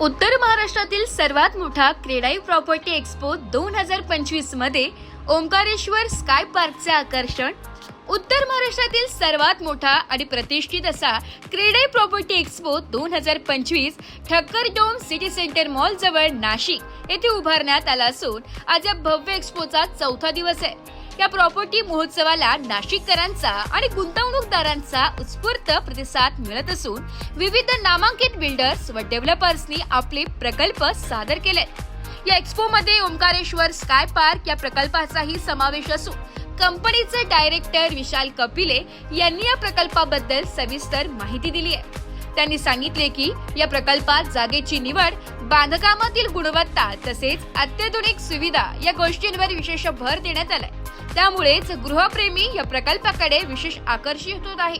उत्तर महाराष्ट्रातील सर्वात मोठा क्रेडाई प्रॉपर्टी एक्स्पो दोन हजार पंचवीसमध्ये ओंकारेश्वर स्काय पार्कचे आकर्षण उत्तर महाराष्ट्रातील सर्वात मोठा आणि प्रतिष्ठित असा क्रेडाई प्रॉपर्टी एक्स्पो दोन हजार पंचवीस Thakkar dome city centre mall जवळ नाशिक येथे उभारण्यात आला असून आज या भव्य एक्स्पोचा चौथा दिवस आहे. या प्रॉपर्टी महोत्सवाला नाशिककरांचा आणि गुंतवणूकदारांचा उत्स्फूर्त प्रतिसाद मिळत असून विविध नामांकित बिल्डर्स व डेव्हलपर्सनी आपले प्रकल्प सादर केले या एक्स्पोमध्ये ओंकारेश्वर स्काय पार्क या प्रकल्पाचाही समावेश असून कंपनीचे डायरेक्टर विशाल कपिले यांनी या प्रकल्पाबद्दल सविस्तर माहिती दिली आहे. त्यांनी सांगितले की या प्रकल्पात जागेची निवड बांधकामातील गुणवत्ता तसेच अत्याधुनिक सुविधा या गोष्टींवर विशेष भर देण्यात आलाय. त्यामुळेच गृहप्रेमी या प्रकल्पाकडे विशेष आकर्षित होत आहे.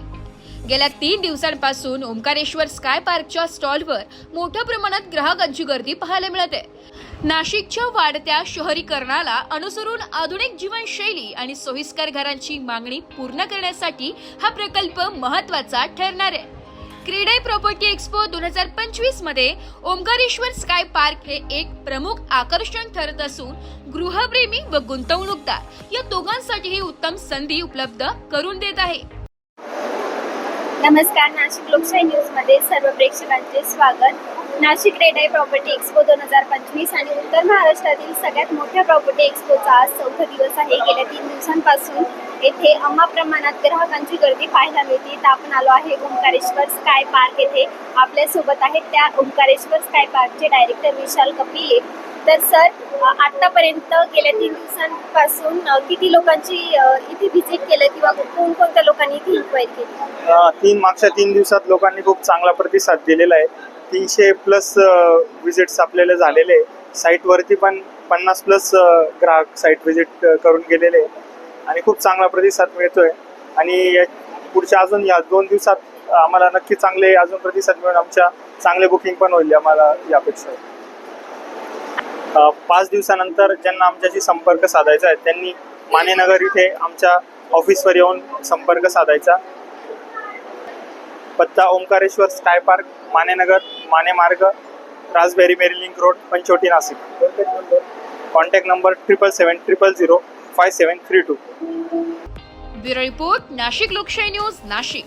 गेल्या तीन दिवसांपासून ओंकारेश्वर स्काय पार्कच्या स्टॉलवर मोठ्या प्रमाणात ग्राहकांची गर्दी पाहायला मिळते. नाशिकच्या वाढत्या शहरीकरणाला अनुसरून आधुनिक जीवनशैली आणि सोयीस्कर घरांची मागणी पूर्ण करण्यासाठी हा प्रकल्प महत्त्वाचा ठरणार आहे. क्रीडाई प्रॉपर्टी एक्सपो दोन हजार पंचवीसमध्ये ओंकारेश्वर स्काय पार्क हे एक प्रमुख आकर्षण ठरत असून गृहप्रेमी व गुंतवणूकदार या दोघांसाठीही उत्तम संधी उपलब्ध करून देत आहे. नमस्कार नाशिक लोकशाही न्यूजमध्ये सर्व प्रेक्षकांचे स्वागत. नाशिक रेडाई प्रॉपर्टी एक्सपो दोन हजार पंचवीस आणि उत्तर महाराष्ट्रातील सगळ्यात मोठ्या प्रॉपर्टी एक्सपोचा आज चौथा दिवस आहे. गेल्या तीन दिवसांपासून येथे अम्मा प्रमाणात ग्राहकांची गर्दी पाहायला मिळते. तर आपण आलो आहे ओंकारेश्वर स्काय पार्क येथे. आपल्यासोबत आहेत त्या ओंकारेश्वर स्काय पार्कचे डायरेक्टर विशाल कपिले. तर सर आतापर्यंत गेल्या तीन दिवसांपासून किती लोकांची इथे व्हिजिट केलं किंवा कोणकोणत्या लोकांनी इथे इन्क्वायरी केली? तीन मागच्या तीन दिवसात लोकांनी खूप चांगला प्रतिसाद दिलेला आहे. तीनशे प्लस विजिट्स आपल्याला झालेले. साईटवरती पण पन्नास प्लस ग्राहक साईट व्हिजिट करून गेलेले. आणि खूप चांगला प्रतिसाद मिळतोय. आणि पुढच्या अजून या दोन दिवसात आम्हाला नक्की चांगले अजून प्रतिसाद मिळून आमच्या चांगले बुकिंग पण होईल आम्हाला यापेक्षा. पाच दिवसानंतर ज्यांना आमच्याशी संपर्क साधायचा आहे त्यांनी मानेनगर इथे आमच्या ऑफिसवर येऊन संपर्क साधायचा. पत्ता ओंकारेश्वर स्काय पार्क मानेनगर माने मार्ग राजबेरी मेरी link road Panchavati Nashik. Contact number triple seven triple zero five seven three two. Bureau report Nashik Lokshahi news Nashik.